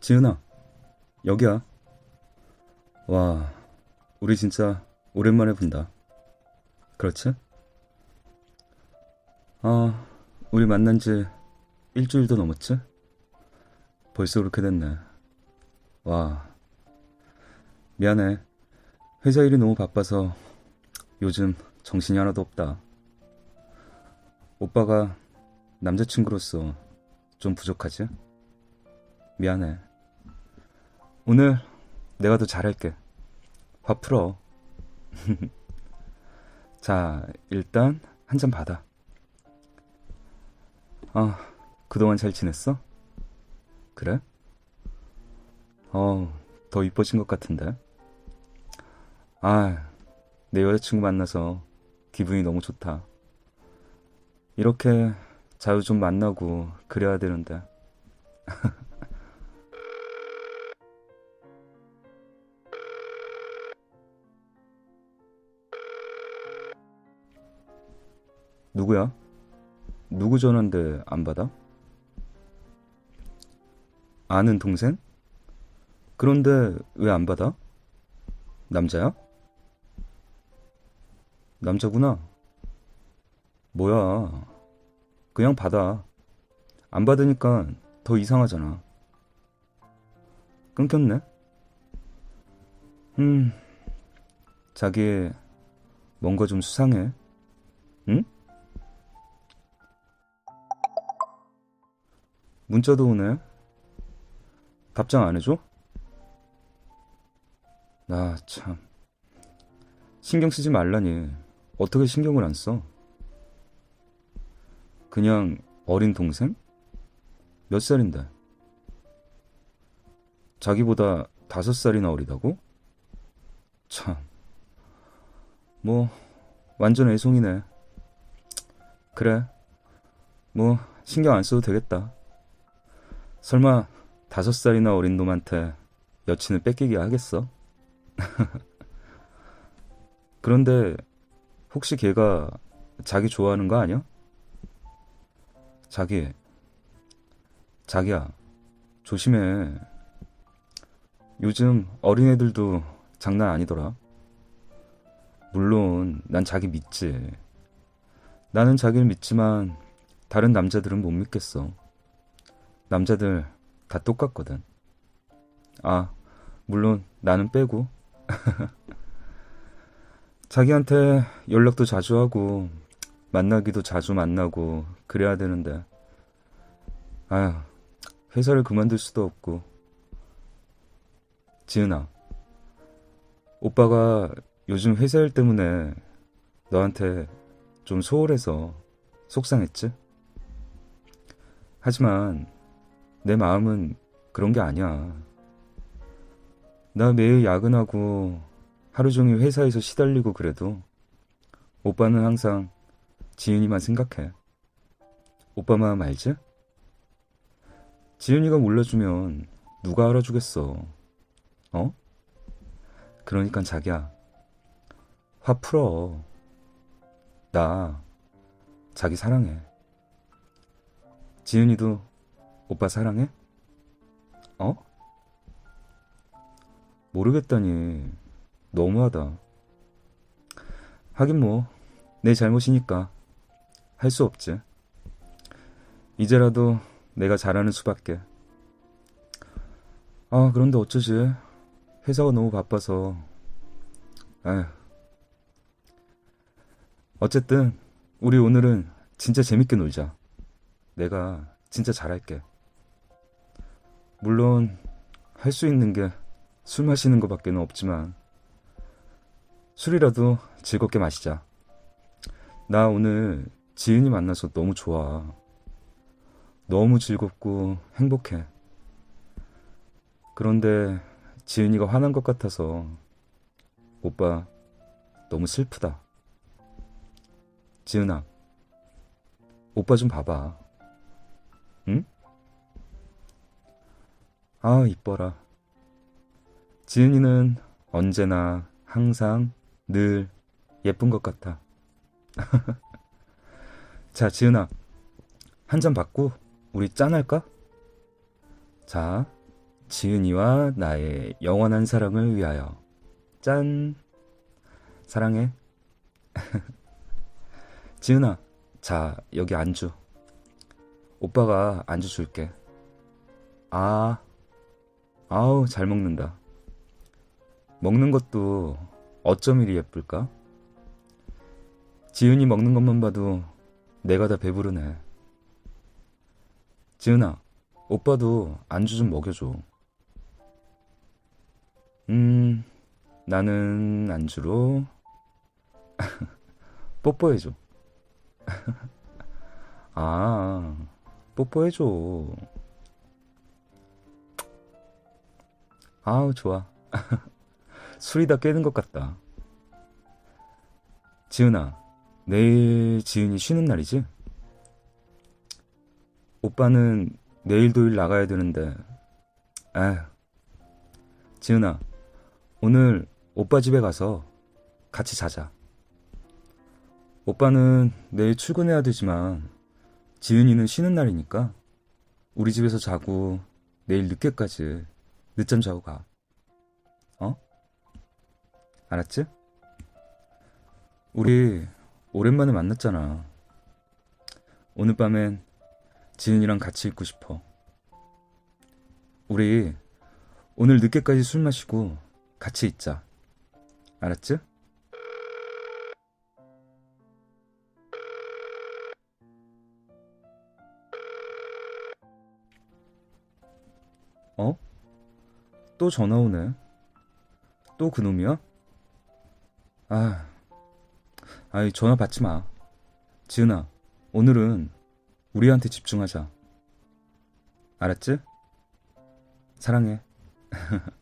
지은아, 여기야. 와, 우리 진짜 오랜만에 본다. 그렇지? 아, 우리 만난 지 일주일도 넘었지? 벌써 그렇게 됐네. 와, 미안해. 회사 일이 너무 바빠서 요즘 정신이 하나도 없다. 오빠가 남자친구로서 좀 부족하지? 미안해. 오늘 내가 더 잘할게. 화 풀어. 자, 일단 한 잔 받아. 아, 그동안 잘 지냈어? 그래? 어, 더 이뻐진 것 같은데. 아, 내 여자친구 만나서 기분이 너무 좋다. 이렇게 자주 좀 만나고 그래야 되는데. 누구야? 누구 전화인데 안 받아? 아는 동생? 그런데 왜 안 받아? 남자야? 남자구나. 뭐야. 그냥 받아. 안 받으니까 더 이상하잖아. 끊겼네? 음, 자기 뭔가 좀 수상해. 응? 문자도 오네. 답장 안 해줘? 나 참. 신경 쓰지 말라니. 어떻게 신경을 안 써? 그냥 어린 동생? 몇 살인데? 자기보다 다섯 살이나 어리다고? 참. 뭐, 완전 애송이네. 그래. 뭐, 신경 안 써도 되겠다. 설마, 다섯 살이나 어린 놈한테 여친을 뺏기게 하겠어? 그런데, 혹시 걔가 자기 좋아하는 거 아니야? 자기, 자기야, 조심해. 요즘 어린애들도 장난 아니더라. 물론, 난 자기 믿지. 나는 자기를 믿지만, 다른 남자들은 못 믿겠어. 남자들 다 똑같거든. 아, 물론, 나는 빼고. 자기한테 연락도 자주 하고, 만나기도 자주 만나고, 그래야 되는데. 아휴, 회사를 그만둘 수도 없고. 지은아, 오빠가 요즘 회사 일 때문에 너한테 좀 소홀해서 속상했지? 하지만 내 마음은 그런 게 아니야. 나 매일 야근하고 하루 종일 회사에서 시달리고 그래도 오빠는 항상 지은이만 생각해. 오빠 마음 알지? 지은이가 몰라주면 누가 알아주겠어. 어? 그러니까 자기야, 화 풀어. 나 자기 사랑해. 지은이도 오빠 사랑해? 어? 모르겠다니. 너무하다. 하긴 뭐, 내 잘못이니까 할 수 없지. 이제라도 내가 잘하는 수밖에. 아, 그런데 어쩌지? 회사가 너무 바빠서. 아휴. 어쨌든, 우리 오늘은 진짜 재밌게 놀자. 내가 진짜 잘할게. 물론, 할 수 있는 게 술 마시는 것밖에 는 없지만, 술이라도 즐겁게 마시자. 나 오늘 지은이 만나서 너무 좋아. 너무 즐겁고 행복해. 그런데 지은이가 화난 것 같아서 오빠 너무 슬프다. 지은아, 오빠 좀 봐봐. 아, 이뻐라. 지은이는 언제나 항상 늘 예쁜 것 같아. 자, 지은아, 한 잔 받고 우리 짠할까? 자, 지은이와 나의 영원한 사랑을 위하여. 짠. 사랑해. 지은아, 자, 여기 안주. 오빠가 안주 줄게. 아, 아우, 잘 먹는다. 먹는 것도 어쩜 이리 예쁠까? 지은이 먹는 것만 봐도 내가 다 배부르네. 지은아, 오빠도 안주 좀 먹여줘. 음, 나는 안주로 뽀뽀해줘. 아, 뽀뽀해줘. 아우, 좋아. 술이 다 깨는 것 같다. 지은아, 내일 지은이 쉬는 날이지? 오빠는 내일도 일 나가야 되는데, 아, 지은아, 오늘 오빠 집에 가서 같이 자자. 오빠는 내일 출근해야 되지만, 지은이는 쉬는 날이니까, 우리 집에서 자고, 내일 늦게까지 늦잠 자고 가. 어? 알았지? 우리 오랜만에 만났잖아. 오늘 밤엔 지은이랑 같이 있고 싶어. 우리 오늘 늦게까지 술 마시고 같이 있자. 알았지? 어? 또 전화 오네. 또 그놈이야? 아, 아이, 전화 받지 마. 지은아, 오늘은 우리한테 집중하자. 알았지? 사랑해.